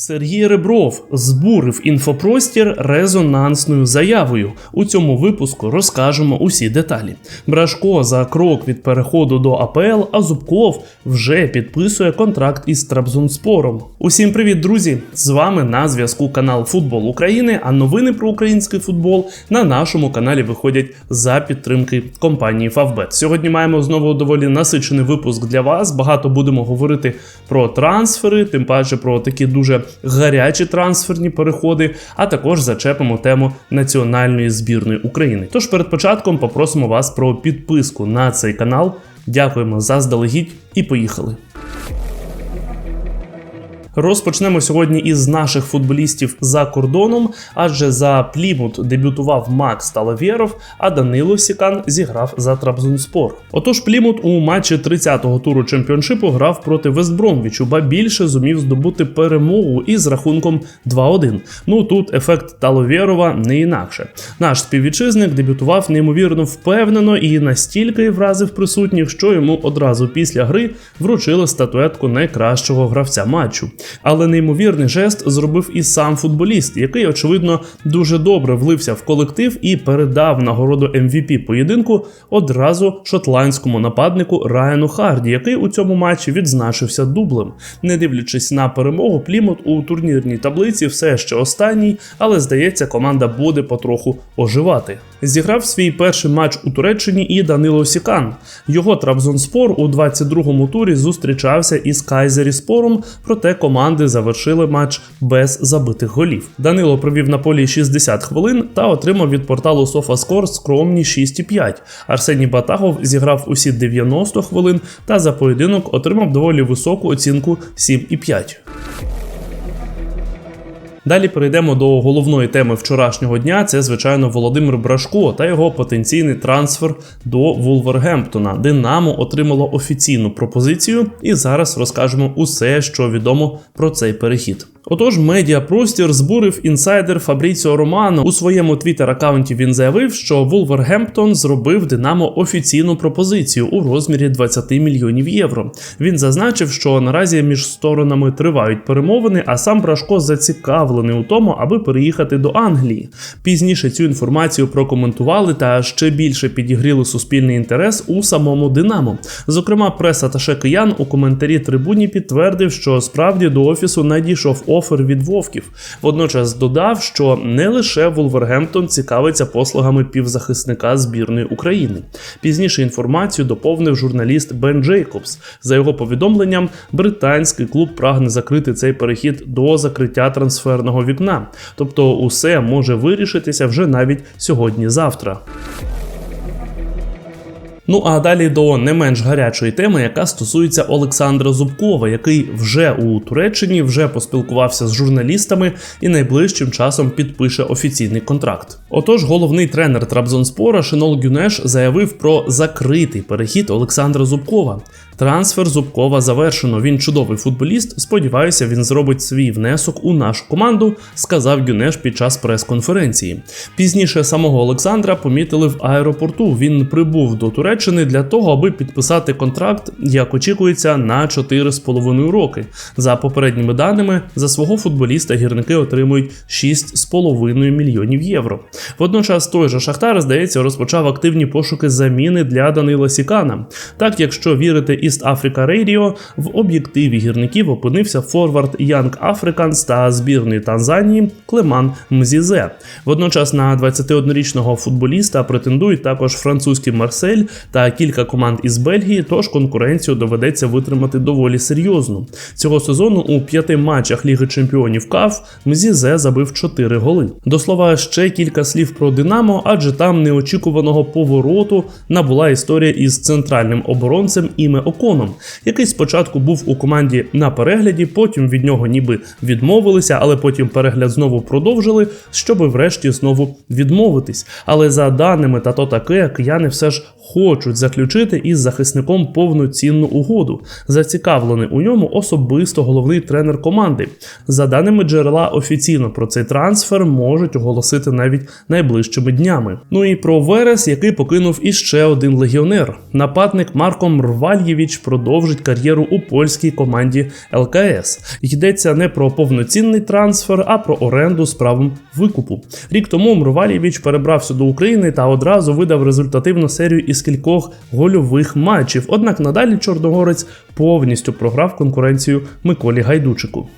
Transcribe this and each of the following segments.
Сергій Ребров збурив інфопростір резонансною заявою. У цьому випуску розкажемо усі деталі. Брашко за крок від переходу до АПЛ, а Зубков вже підписує контракт із Трабзонспором. Усім привіт, друзі! З вами на зв'язку канал Футбол України. А новини про український футбол на нашому каналі виходять за підтримки компанії Фавбет. Сьогодні маємо знову доволі насичений випуск для вас. Багато будемо говорити про трансфери, тим паче про такі дуже гарячі трансферні переходи, а також зачепимо тему національної збірної України. Тож перед початком попросимо вас про підписку на цей канал. Дякуємо заздалегідь і поїхали. Розпочнемо сьогодні із наших футболістів за кордоном, адже за Плімут дебютував Макс Талавєров, а Данило Сікан зіграв за Трабзонспор. Отож, Плімут у матчі 30-го туру чемпіоншипу грав проти Вестбромвічу, ба більше зумів здобути перемогу із рахунком 2-1. Ну тут ефект Таловєрова не інакше. Наш співвітчизник дебютував неймовірно впевнено і настільки вразив присутніх, що йому одразу після гри вручили статуетку найкращого гравця матчу. Але неймовірний жест зробив і сам футболіст, який, очевидно, дуже добре влився в колектив і передав нагороду MVP поєдинку одразу шотландському нападнику Райану Харді, який у цьому матчі відзначився дублем. Не дивлячись на перемогу, Плімут у турнірній таблиці все ще останній, але здається, команда буде потроху оживати. Зіграв свій перший матч у Туреччині і Данило Сікан. Його Трабзонспор у 22-му турі зустрічався із Кайзеріспором, проте команди завершили матч без забитих голів. Данило провів на полі 60 хвилин та отримав від порталу SofaScore скромні 6,5. Арсеній Батагов зіграв усі 90 хвилин та за поєдинок отримав доволі високу оцінку 7,5. Далі перейдемо до головної теми вчорашнього дня. Це, звичайно, Володимир Брашко та його потенційний трансфер до Вулвергемптона. Динамо отримало офіційну пропозицію, і зараз розкажемо усе, що відомо про цей перехід. Отож, медіапростір збурив інсайдер Фабріціо Романо. У своєму твіттер-аккаунті він заявив, що Вулвергемптон зробив Динамо офіційну пропозицію у розмірі 20 мільйонів євро. Він зазначив, що наразі між сторонами тривають перемовини, а сам Брашко зацікавлений у тому, аби переїхати до Англії. Пізніше цю інформацію прокоментували та ще більше підігріли суспільний інтерес у самому Динамо. Зокрема, прес-аташе киян у коментарі трибуні підтвердив, що справді до офісу надійшов офер від Вовків. Водночас додав, що не лише Вулвергемптон цікавиться послугами півзахисника збірної України. Пізніше інформацію доповнив журналіст Бен Джейкобс. За його повідомленням, британський клуб прагне закрити цей перехід до закриття трансферного вікна. Тобто, усе може вирішитися вже навіть сьогодні-завтра. Ну а далі до не менш гарячої теми, яка стосується Олександра Зубкова, який вже у Туреччині вже поспілкувався з журналістами і найближчим часом підпише офіційний контракт. Отож, головний тренер Трабзонспора Шинол Гюнеш заявив про закритий перехід Олександра Зубкова. Трансфер Зубкова завершено. Він чудовий футболіст. Сподіваюся, він зробить свій внесок у нашу команду, сказав Гюнеш під час прес-конференції. Пізніше самого Олександра помітили в аеропорту. Він прибув до Туреччини для того, аби підписати контракт, як очікується, на 4,5 роки. За попередніми даними, за свого футболіста гірники отримують 6,5 мільйонів євро. Водночас той же Шахтар, здається, розпочав активні пошуки заміни для Данила Сікана. Так, якщо вірити East Africa Radio, в об'єктиві гірників опинився форвард Young Africans та збірної Танзанії Клеман Мзізе. Водночас на 21-річного футболіста претендують також французький Марсель та кілька команд із Бельгії, тож конкуренцію доведеться витримати доволі серйозно. Цього сезону у п'яти матчах Ліги Чемпіонів КАФ Мзізе забив 4 голи. До слова, ще кілька слів про Динамо, адже там неочікуваного повороту набула історія із центральним оборонцем Іме Оконом, який спочатку був у команді на перегляді, потім від нього ніби відмовилися, але потім перегляд знову продовжили, щоби врешті знову відмовитись. Але за даними та то таке, кияни все ж хочуть заключити із захисником повноцінну угоду. Зацікавлений у ньому особисто головний тренер команди. За даними джерела, офіційно про цей трансфер можуть оголосити навіть найближчими днями. Ну і про Верес, який покинув іще один легіонер. Нападник Марко Мрвальєвич продовжить кар'єру у польській команді ЛКС. Йдеться не про повноцінний трансфер, а про оренду з правом викупу. Рік тому Мрвальєвич перебрався до України та одразу видав результативну серію із кількох гольових матчів. Однак надалі Чорногорець повністю програв конкуренцію Миколі Гайдучику.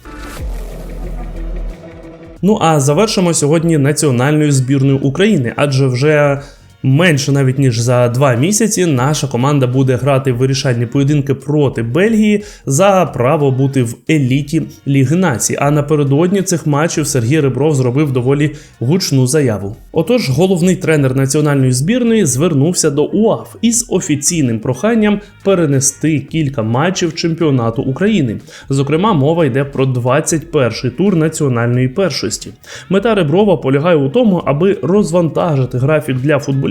Ну а завершимо сьогодні національною збірною України, адже вже менше навіть ніж за два місяці наша команда буде грати вирішальні поєдинки проти Бельгії за право бути в еліті Ліги Націй. А напередодні цих матчів Сергій Ребров зробив доволі гучну заяву. Отож, головний тренер національної збірної звернувся до УАФ із офіційним проханням перенести кілька матчів чемпіонату України. Зокрема, мова йде про 21-й тур національної першості. Мета Реброва полягає у тому, аби розвантажити графік для футболістів,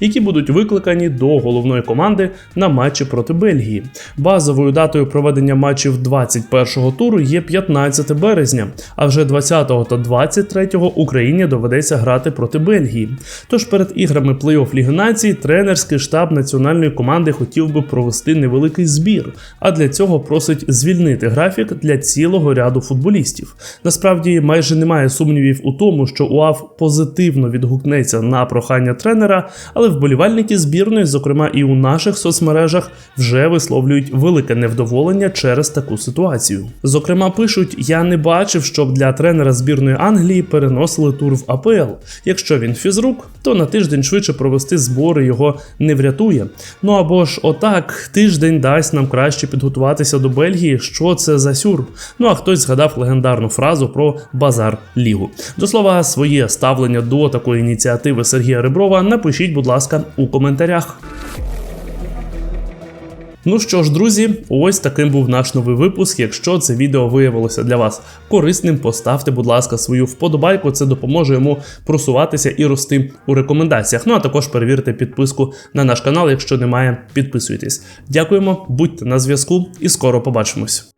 які будуть викликані до головної команди на матчі проти Бельгії. Базовою датою проведення матчів 21-го туру є 15 березня, а вже 20 та 23 Україні доведеться грати проти Бельгії. Тож перед іграми плей-офф Ліги Націй тренерський штаб національної команди хотів би провести невеликий збір, а для цього просить звільнити графік для цілого ряду футболістів. Насправді майже немає сумнівів у тому, що УАФ позитивно відгукнеться на прохання тренера, але вболівальники збірної, зокрема і у наших соцмережах, вже висловлюють велике невдоволення через таку ситуацію. Зокрема, пишуть: я не бачив, щоб для тренера збірної Англії переносили тур в АПЛ. Якщо він фізрук, то на тиждень швидше провести збори його не врятує. Ну або ж отак, тиждень дасть нам краще підготуватися до Бельгії. Що це за сюр? Ну а хтось згадав легендарну фразу про базар лігу. До слова, своє ставлення до такої ініціативи Сергія Реброва напишіть, будь ласка, у коментарях. Ну що ж, друзі, ось таким був наш новий випуск. Якщо це відео виявилося для вас корисним, поставте, будь ласка, свою вподобайку. Це допоможе йому просуватися і рости у рекомендаціях. Ну а також перевірте підписку на наш канал. Якщо немає, підписуйтесь. Дякуємо, будьте на зв'язку і скоро побачимось.